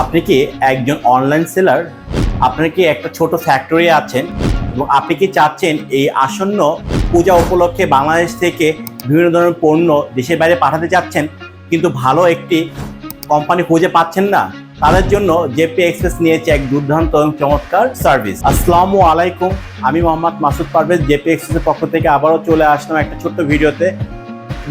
আপনি কি একজন অনলাইন সেলার আপনার কি একটা ছোট ফ্যাক্টরি আছেন এবং আপনি কি চাচ্ছেন এই আসন্ন পূজা উপলক্ষে বাংলাদেশ থেকে বিভিন্ন ধরনের পণ্য দেশের বাইরে পাঠাতে চাচ্ছেন, কিন্তু ভালো একটি কোম্পানি খুঁজে পাচ্ছেন না? তাদের জন্য জেপি এক্সপ্রেস নিয়েছে এক দুর্দান্ত এবং চমৎকার সার্ভিস আসসালামু আলাইকুম, আমি মোহাম্মদ মাসুদ পারভেজ, জেপি এক্সপ্রেসের পক্ষ থেকে আবারও চলে আসলাম একটা ছোট্ট ভিডিওতে।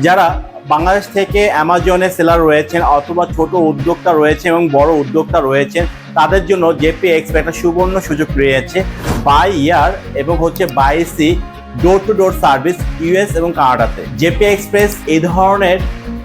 যারা বাংলাদেশ থেকে অ্যামাজনে সেলার রয়েছেন অথবা ছোট উদ্যোক্তা রয়েছে এবং বড় উদ্যোক্তা রয়েছেন, তাদের জন্য জেপি এক্সপ্রেস একটা সুবর্ণ সুযোগ রয়েছে। বাই ইয়ার এবং হচ্ছে by sea door to door service US এবং কানাডাতে। জেপি এক্সপ্রেস এই ধরনের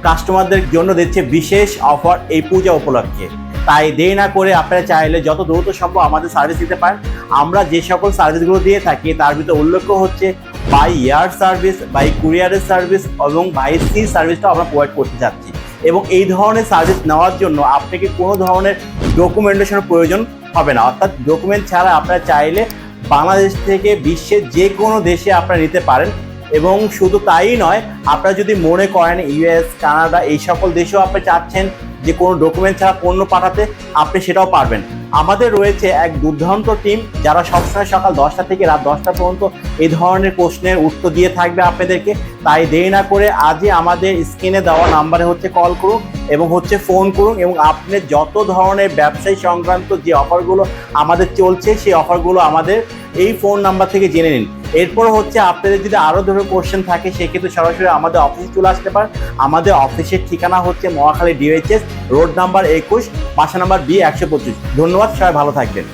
কাস্টমারদের জন্য দিচ্ছে বিশেষ অফার এই পূজা উপলক্ষে। তাই দেরি না করে আপনারা চাইলে যত দ্রুত সম্ভব আমাদের সার্ভিস দিতে পারেন। আমরা যে সকল সার্ভিসগুলো দিয়ে থাকি, তার ভিতরে উল্লেখ্য হচ্ছে বাই এয়ার সার্ভিস বাই কুরিয়ারের সার্ভিস এবং বাই সি সার্ভিসটাও আমরা প্রোভাইড করতে চাচ্ছি এবং এই ধরনের সার্ভিস নেওয়ার জন্য আপনাকে কোনো ধরনের ডকুমেন্টেশনের প্রয়োজন হবে না। অর্থাৎ ডকুমেন্ট ছাড়া আপনারা চাইলে বাংলাদেশ থেকে বিশ্বের যে কোনো দেশে আপনারা নিতে পারেন। এবং শুধু তাই নয়, আপনারা যদি মনে করেন ইউএস কানাডা, এই সকল দেশেও আপনি চাচ্ছেন যে কোনো ডকুমেন্ট ছাড়া পণ্য পাঠাতে, আপনি সেটাও পারবেন। আমাদের রয়েছে এক দুর্দান্ত টিম যারা সবসময় সকাল দশটা থেকে রাত দশটা পর্যন্ত এই ধরনের প্রশ্নের উত্তর দিয়ে থাকবে আপনাদেরকে। তাই দেরি না করে আজই আমাদের স্ক্রিনে দেওয়া নাম্বারে হচ্ছে কল করুন এবং হচ্ছে ফোন করুন এবং আপনি যত ধরনের ব্যবসায়ী সংক্রান্ত যে অফারগুলো আমাদের চলছে, সেই অফারগুলো আমাদের এই ফোন নাম্বার থেকে জেনে নিন। এরপর হচ্ছে আপনাদের যদি আরও ধরো কোশ্চেন থাকে, সেক্ষেত্রে সরাসরি আমাদের অফিসে চলে আসতে পারেন। আমাদের অফিসের ঠিকানা হচ্ছে মহাখালী ডিএইচএস রোড নাম্বার একুশ, বাসা নাম্বার বি একশো পঁচিশ। ধন্যবাদ, সবাই ভালো থাকবেন।